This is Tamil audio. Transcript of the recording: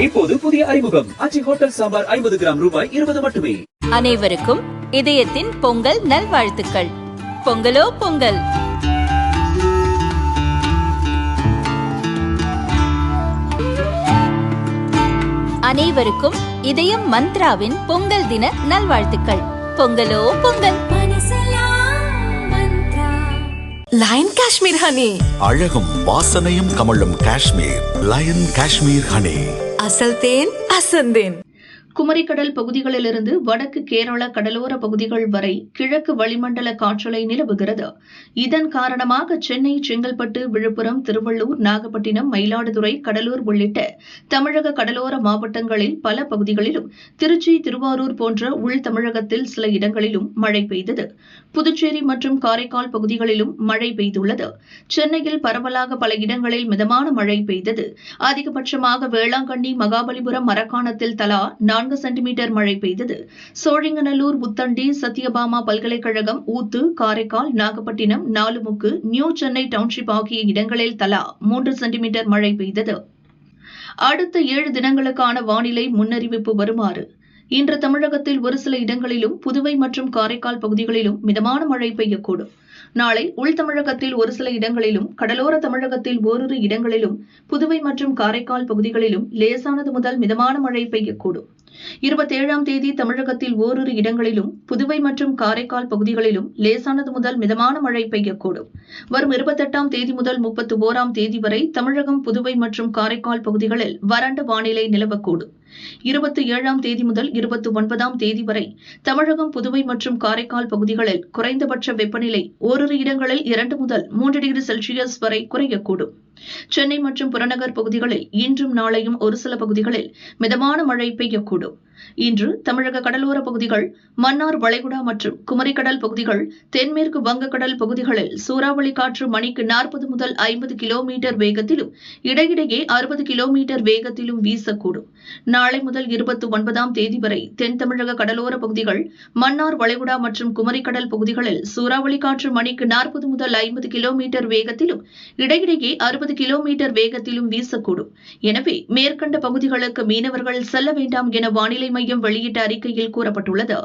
இப்போது புதிய அறிமுகம். அச்சி ஹோட்டல் சாம்பார் ஐம்பது கிராம் ரூபாய் இருபது மட்டுமே. அனைவருக்கும் இதயத்தின் பொங்கல் நல்வாழ்த்துக்கள். பொங்கலோ பொங்கல். அனைவருக்கும் இதயம் மந்த்ராவின் பொங்கல் தின நல்வாழ்த்துக்கள். பொங்கலோ பொங்கல். லயன் காஷ்மீர் ஹனி அழகும் வாசனையும் கமழும் காஷ்மீர். லயன் காஷ்மீர் ஹனி असल तेन असन குமரிக்கடல் பகுதிகளிலிருந்து வடக்கு கேரள கடலோர பகுதிகள் வரை கிழக்கு வளிமண்டல காற்றலை நிலவுகிறது. இதன் காரணமாக சென்னை செங்கல்பட்டு விழுப்புரம் திருவள்ளூர் நாகப்பட்டினம் மயிலாடுதுறை கடலூர் உள்ளிட்ட தமிழக கடலோர மாவட்டங்களில் பல பகுதிகளிலும் திருச்சி திருவாரூர் போன்ற உள் தமிழகத்தில் சில இடங்களிலும் மழை பெய்தது. புதுச்சேரி மற்றும் காரைக்கால் பகுதிகளிலும் மழை பெய்துள்ளது. சென்னையில் பரவலாக பல இடங்களில் மிதமான மழை பெய்தது. அதிகபட்சமாக வேளாங்கண்ணி மகாபலிபுரம் மரக்காணத்தில் தலா நான்கு சென்டிமீட்டர் மழை பெய்தது. சோழிங்கநல்லூர் புத்தண்டி சத்யபாமா பல்கலைக்கழகம் ஊத்து காரைக்கால் நாகப்பட்டினம் நாலுமுக்கு நியூ சென்னை டவுன்ஷிப் ஆகிய இடங்களில் தலா மூன்று சென்டிமீட்டர் மழை பெய்தது. அடுத்த ஏழு தினங்களுக்கான வானிலை முன்னறிவிப்பு வருமாறு. இன்று தமிழகத்தில் ஒரு சில இடங்களிலும் புதுவை மற்றும் காரைக்கால் பகுதிகளிலும் மிதமான மழை பெய்யக்கூடும். நாளை உள் தமிழகத்தில் ஒரு சில இடங்களிலும் கடலோர தமிழகத்தில் ஓரிரு இடங்களிலும் புதுவை மற்றும் காரைக்கால் பகுதிகளிலும் லேசானது முதல் மிதமான மழை பெய்யக்கூடும். இருபத்தேழாம் தேதி தமிழகத்தில் ஓரிரு இடங்களிலும் புதுவை மற்றும் காரைக்கால் பகுதிகளிலும் லேசானது முதல் மிதமான மழை பெய்யக்கூடும். வரும் இருபத்தெட்டாம் தேதி முதல் முப்பத்தி ஓராம் தேதி வரை தமிழகம் புதுவை மற்றும் காரைக்கால் பகுதிகளில் வறண்ட வானிலை நிலவக்கூடும். இருபத்தி ஏழாம் தேதி முதல் இருபத்தி ஒன்பதாம் தேதி வரை தமிழகம் புதுவை மற்றும் காரைக்கால் பகுதிகளில் குறைந்தபட்ச வெப்பநிலை ஓரிரு இடங்களில் இரண்டு முதல் மூன்று டிகிரி செல்சியஸ் வரை குறையக்கூடும். சென்னை மற்றும் புறநகர் பகுதிகளில் இன்றும் நாளையும் ஒரு சில பகுதிகளில் மிதமான மழை பெய்யக்கூடும். இன்று தமிழக கடலோர பகுதிகள் மன்னார் வளைகுடா மற்றும் குமரிக்கடல் பகுதிகள் தென்மேற்கு வங்கக்கடல் பகுதிகளில் சூறாவளி காற்று மணிக்கு நாற்பது முதல் ஐம்பது கிலோமீட்டர் வேகத்திலும் இடையிடையே அறுபது கிலோமீட்டர் வேகத்திலும் வீசக்கூடும். நாளை முதல் இருபத்தி ஒன்பதாம் தேதி வரை தென் தமிழக கடலோர பகுதிகள் மன்னார் வளைகுடா மற்றும் குமரிக்கடல் பகுதிகளில் சூறாவளி காற்று மணிக்கு நாற்பது முதல் ஐம்பது கிலோமீட்டர் வேகத்திலும் இடையிடையே அறுபது கிலோமீட்டர் வேகத்திலும் வீசக்கூடும். எனவே மேற்கண்ட பகுதிகளுக்கு மீனவர்கள் செல்ல வேண்டாம் என வானிலை மையம் வெளியிட்ட அறிக்கையில் கூறப்பட்டுள்ளது.